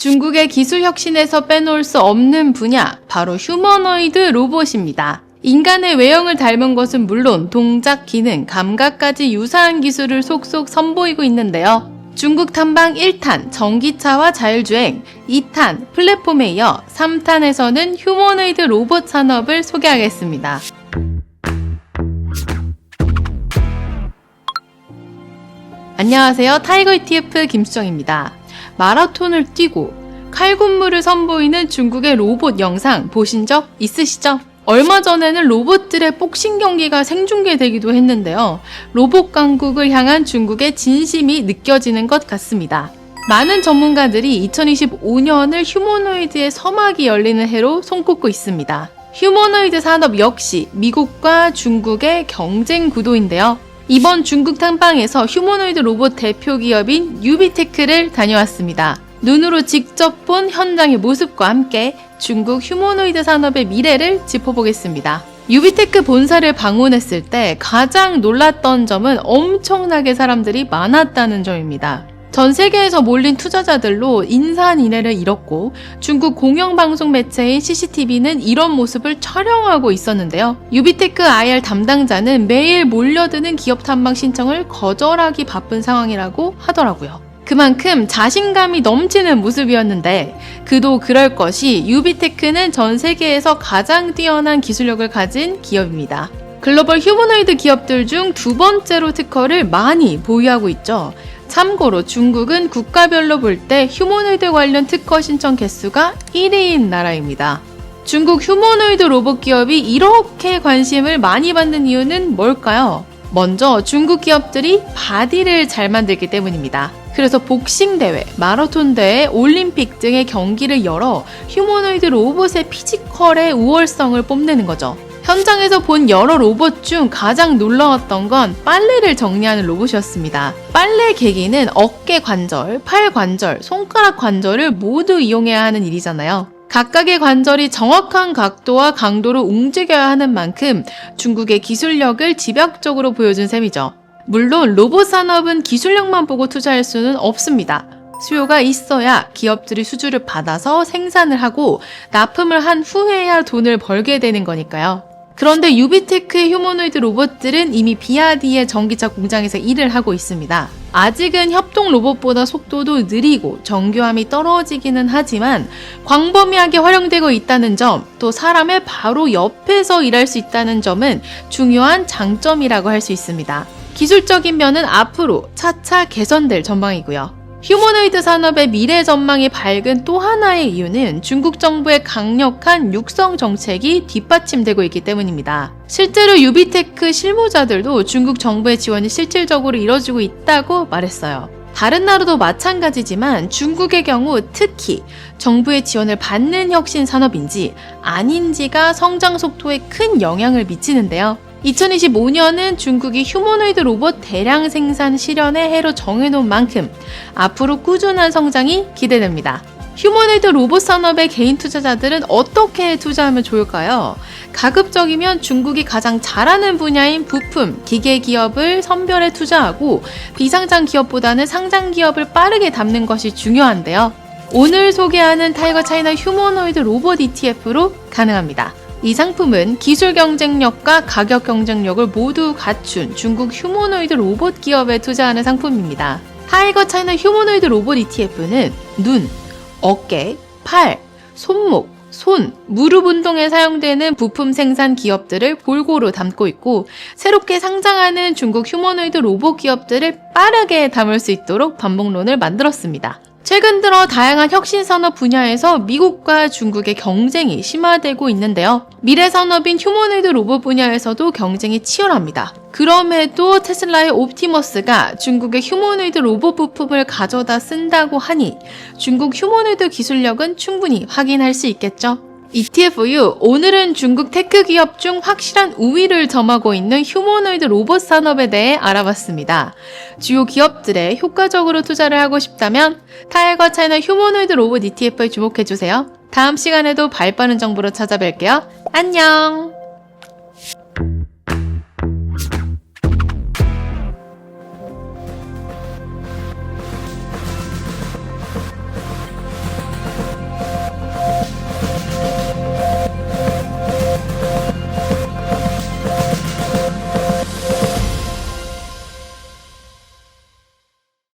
중국의 기술 혁신에서 빼놓을 수 없는 분야, 바로 휴머노이드 로봇입니다. 인간의 외형을 닮은 것은 물론 동작, 기능, 감각까지 유사한 기술을 속속 선보이고 있는데요. 중국 탐방 1탄 전기차와 자율주행, 2탄 플랫폼에 이어 3탄에서는 휴머노이드 로봇 산업을 소개하겠습니다. 안녕하세요. 타이거 ETF 김수정입니다. 마라톤을 뛰고 칼군무를 선보이는 중국의 로봇 영상 보신 적 있으시죠? 얼마 전에는 로봇들의 복싱 경기가 생중계되기도 했는데요. 로봇 강국을 향한 중국의 진심이 느껴지는 것 같습니다. 많은 전문가들이 2025년을 휴머노이드의 서막이 열리는 해로 손꼽고 있습니다. 휴머노이드 산업 역시 미국과 중국의 경쟁 구도인데요. 이번 중국 탐방에서 휴머노이드 로봇 대표 기업인 유비테크를 다녀왔습니다. 눈으로 직접 본 현장의 모습과 함께 중국 휴머노이드 산업의 미래를 짚어보겠습니다. 유비테크 본사를 방문했을 때 가장 놀랐던 점은 엄청나게 사람들이 많았다는 점입니다. 전 세계에서 몰린 투자자들로 인산 인해를 잃었고 중국 공영방송 매체인 CCTV는 이런 모습을 촬영하고 있었는데요. 유비테크 IR 담당자는 매일 몰려드는 기업 탐방 신청을 거절하기 바쁜 상황이라고 하더라고요. 그만큼 자신감이 넘치는 모습이었는데 그도 그럴 것이 유비테크는 전 세계에서 가장 뛰어난 기술력을 가진 기업입니다. 글로벌 휴머노이드 기업들 중 두 번째로 특허를 많이 보유하고 있죠. 참고로 중국은 국가별로 볼 때 휴머노이드 관련 특허 신청 개수가 1위인 나라입니다. 중국 휴머노이드 로봇 기업이 이렇게 관심을 많이 받는 이유는 뭘까요? 먼저 중국 기업들이 바디를 잘 만들기 때문입니다. 그래서 복싱 대회, 마라톤 대회, 올림픽 등의 경기를 열어 휴머노이드 로봇의 피지컬의 우월성을 뽐내는 거죠. 현장에서 본 여러 로봇 중 가장 놀라웠던 건 빨래를 정리하는 로봇이었습니다. 빨래 계기는 어깨 관절, 팔 관절, 손가락 관절을 모두 이용해야 하는 일이잖아요. 각각의 관절이 정확한 각도와 강도로 움직여야 하는 만큼 중국의 기술력을 집약적으로 보여준 셈이죠. 물론 로봇 산업은 기술력만 보고 투자할 수는 없습니다. 수요가 있어야 기업들이 수주를 받아서 생산을 하고 납품을 한 후에야 돈을 벌게 되는 거니까요. 그런데 유비테크의 휴머노이드 로봇들은 이미 비아디의 전기차 공장에서 일을 하고 있습니다. 아직은 협동 로봇보다 속도도 느리고 정교함이 떨어지기는 하지만 광범위하게 활용되고 있다는 점, 또 사람의 바로 옆에서 일할 수 있다는 점은 중요한 장점이라고 할 수 있습니다. 기술적인 면은 앞으로 차차 개선될 전망이고요. 휴머노이드 산업의 미래 전망이 밝은 또 하나의 이유는 중국 정부의 강력한 육성 정책이 뒷받침되고 있기 때문입니다. 실제로 유비테크 실무자들도 중국 정부의 지원이 실질적으로 이뤄지고 있다고 말했어요. 다른 나라도 마찬가지지만 중국의 경우 특히 정부의 지원을 받는 혁신 산업인지 아닌지가 성장 속도에 큰 영향을 미치는데요. 2025년은 중국이 휴머노이드 로봇 대량 생산 실현의 해로 정해놓은 만큼 앞으로 꾸준한 성장이 기대됩니다. 휴머노이드 로봇 산업의 개인 투자자들은 어떻게 투자하면 좋을까요? 가급적이면 중국이 가장 잘하는 분야인 부품, 기계 기업을 선별해 투자하고 비상장 기업보다는 상장 기업을 빠르게 담는 것이 중요한데요. 오늘 소개하는 타이거 차이나 휴머노이드 로봇 ETF로 가능합니다. 이 상품은 기술 경쟁력과 가격 경쟁력을 모두 갖춘 중국 휴머노이드 로봇 기업에 투자하는 상품입니다. 타이거 차이나 휴머노이드 로봇 ETF는 눈, 어깨, 팔, 손목, 손, 무릎 운동에 사용되는 부품 생산 기업들을 골고루 담고 있고 새롭게 상장하는 중국 휴머노이드 로봇 기업들을 빠르게 담을 수 있도록 반복론을 만들었습니다. 최근 들어 다양한 혁신 산업 분야에서 미국과 중국의 경쟁이 심화되고 있는데요. 미래 산업인 휴머노이드 로봇 분야에서도 경쟁이 치열합니다. 그럼에도 테슬라의 옵티머스가 중국의 휴머노이드 로봇 부품을 가져다 쓴다고 하니 중국 휴머노이드 기술력은 충분히 확인할 수 있겠죠. ETFU 오늘은 중국 테크 기업 중 확실한 우위를 점하고 있는 휴머노이드 로봇 산업에 대해 알아봤습니다. 주요 기업들에 효과적으로 투자를 하고 싶다면 타이거 차이나 휴머노이드 로봇 ETF에 주목해주세요. 다음 시간에도 발 빠른 정보로 찾아뵐게요. 안녕!